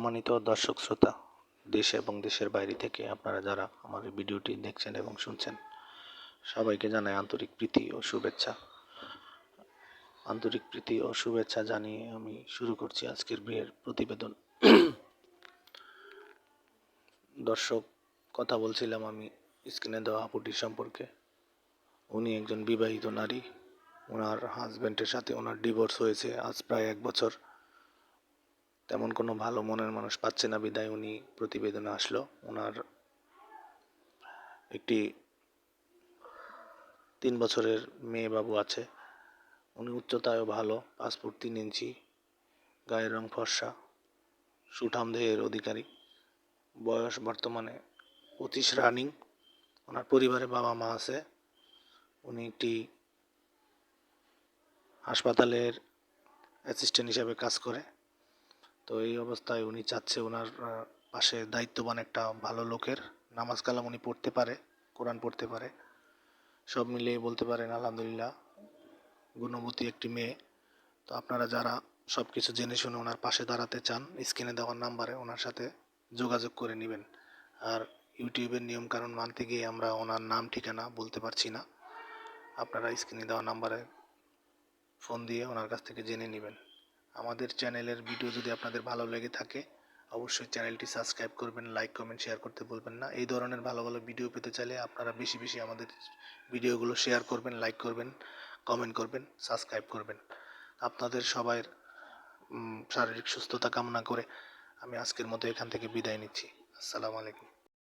সম্মানিত দর্শক শ্রোতা, দেশ এবং দেশের বাইরে থেকে আপনারা যারা আমার ভিডিওটি দেখছেন এবং শুনছেন, সবাইকে জানাই আন্তরিক প্রীতি ও শুভেচ্ছা। আন্তরিক প্রীতি ও শুভেচ্ছা জানিয়ে আমি শুরু করছি আজকের বিয়ের প্রতিবেদন। দর্শক, কথা বলছিলাম আমি স্ক্রিনে দেওয়া আপুটির সম্পর্কে। উনি একজন বিবাহিত নারী ওনার হাজব্যান্ডের সাথে ওনার ডিভোর্স হয়েছে আজ প্রায় এক বছর। তেমন কোনো ভালো মনের মানুষ পাচ্ছে না, বিদায় উনি প্রতিবেদনে আসলো। ওনার একটি তিন বছরের মেয়ে বাবু আছে। উনি উচ্চতায়ও ভালো পাসপোর্ট তিন ইঞ্চি, গায়ের রং ফর্সা, সুঠাম দেহের অধিকারী। বয়স বর্তমানে পঁচিশ রানিং ওনার পরিবারে বাবা মা আছে। উনি একটি হাসপাতালের অ্যাসিস্ট্যান্ট হিসাবে কাজ করে। তো এই অবস্থায় উনি চাচ্ছে ওনার পাশে দায়িত্ববান একটা ভালো লোকের নামাজ কালাম উনি পড়তে পারে, কোরআন পড়তে পারে। সব মিলিয়ে বলতে পারেন, আলহামদুলিল্লাহ, গুণবতী একটি মেয়ে। তো আপনারা যারা সব কিছু জেনে শুনে ওনার পাশে দাঁড়াতে চান, স্ক্রিনে দেওয়ার নাম্বারে ওনার সাথে যোগাযোগ করে নেবেন। আর ইউটিউবের নিয়ম কানুন মানতে গিয়ে আমরা ওনার নাম, ঠিকানা বলতে পারছি না। আপনারা স্ক্রিনে দেওয়া নাম্বারে ফোন দিয়ে ওনার কাছ থেকে জেনে নেবেন। আমাদের চ্যানেলের ভিডিও যদি আপনাদের ভালো লেগে থাকে, অবশ্যই চ্যানেলটি সাবস্ক্রাইব করবেন লাইক কমেন্ট শেয়ার করতে বলবেন না। এই ধরনের ভালো ভালো ভিডিও পেতে চাইলে আপনারা বেশি বেশি আমাদের ভিডিওগুলো শেয়ার করবেন লাইক করবেন কমেন্ট করবেন সাবস্ক্রাইব করবেন। আপনাদের সবার শারীরিক সুস্থতা কামনা করে আমি আজকের মতো এখান থেকে বিদায় নিচ্ছি। আসসালামু আলাইকুম।